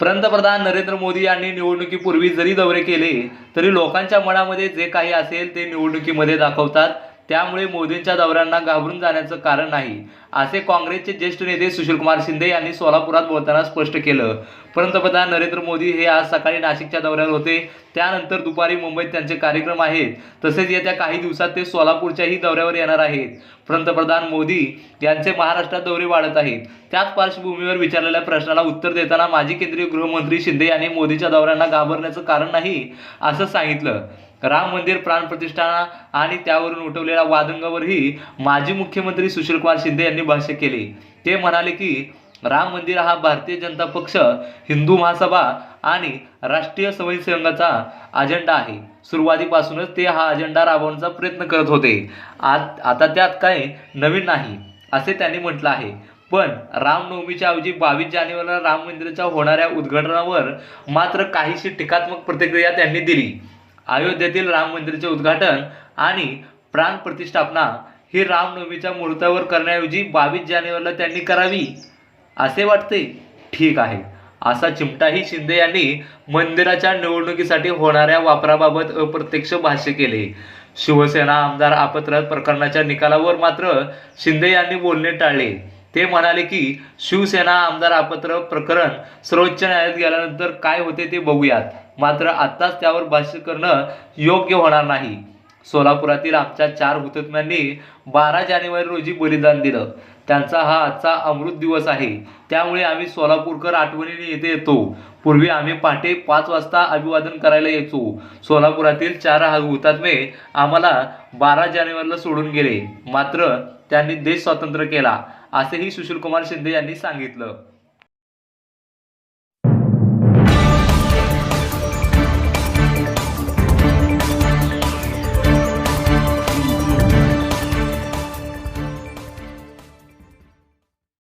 पंतप्रधान नरेंद्र मोदी यांनी निवडणुकीपूर्वी जरी दौरे केले तरी लोकांच्या मनामध्ये जे काही असेल ते निवडणुकीमध्ये दाखवतात. त्यामुळे मोदींच्या दौऱ्यांना घाबरून जाण्याचं कारण नाही असे काँग्रेसचे ज्येष्ठ नेते सुशीलकुमार शिंदे यांनी सोलापुरात बोलताना स्पष्ट केलं. पंतप्रधान नरेंद्र मोदी हे आज सकाळी नाशिकच्या दौऱ्यावर होते. त्यानंतर दुपारी मुंबईत त्यांचे कार्यक्रम आहेत. तसेच येत्या काही दिवसात ते सोलापूरच्याही दौऱ्यावर येणार आहेत. पंतप्रधान मोदी यांचे महाराष्ट्रात दौरे वाढत आहेत. त्याच पार्श्वभूमीवर विचारलेल्या प्रश्नाला उत्तर देताना माजी केंद्रीय गृहमंत्री शिंदे यांनी मोदीच्या दौऱ्यांना घाबरण्याचं कारण नाही असं सांगितलं. राम मंदिर प्राणप्रतिष्ठा आणि त्यावरून उठवलेल्या वादंगावरही माजी मुख्यमंत्री सुशीलकुमार शिंदे यांनी भाष्य केले. ते म्हणाले की राम मंदिर हा भारतीय जनता पक्ष हिंदू महासभा आणि राष्ट्रीय स्वयंसेवकाचा अजेंडा आहे. सुरुवातीपासूनच ते हा अजेंडा राबवण्याचा प्रयत्न करत होते. आत आता त्यात काय नवीन नाही असे त्यांनी म्हटलं आहे. पण रामनवमीच्या ऐवजी बावीस जानेवारीला राम मंदिराच्या होणाऱ्या उद्घाटनावर मात्र काहीशी टीकात्मक प्रतिक्रिया त्यांनी दिली. अयोध्येतील राम मंदिराचे उद्घाटन आणि प्राण प्रतिष्ठापना ही रामनवमीच्या मुहूर्तावर करण्याऐवजी बावीस जानेवारीला त्यांनी करावी असे वाटते. ठीक आहे. असा चिमटाही शिंदे यांनी मंदिराच्या निवडणुकीसाठी होणाऱ्या वापराबाबत अप्रत्यक्ष भाष्य केले. शिवसेना आमदार आपत्र प्रकरणाच्या निकालावर मात्र शिंदे यांनी बोलणे टाळले. ते म्हणाले की शिवसेना आमदार आपत्र प्रकरण सर्वोच्च न्यायालयात गेल्यानंतर काय होते ते बघूयात. मात्र आत्ताच त्यावर भाष्य करणं योग्य होणार नाही. सोलापुरातील आमच्या चार हुतात्म्यांनी बारा जानेवारी रोजी बलिदान दिलं. त्यांचा हा आजचा अमृत दिवस आहे. त्यामुळे आम्ही सोलापूरकर आठवणीने येथे येतो. पूर्वी आम्ही पहाटे पाच वाजता अभिवादन करायला यायचो. सोलापुरातील चार हुतात्मे आम्हाला बारा जानेवारीला सोडून गेले. मात्र त्यांनी देश स्वातंत्र्य केला. असेही सुशीलकुमार शिंदे यांनी सांगितलं.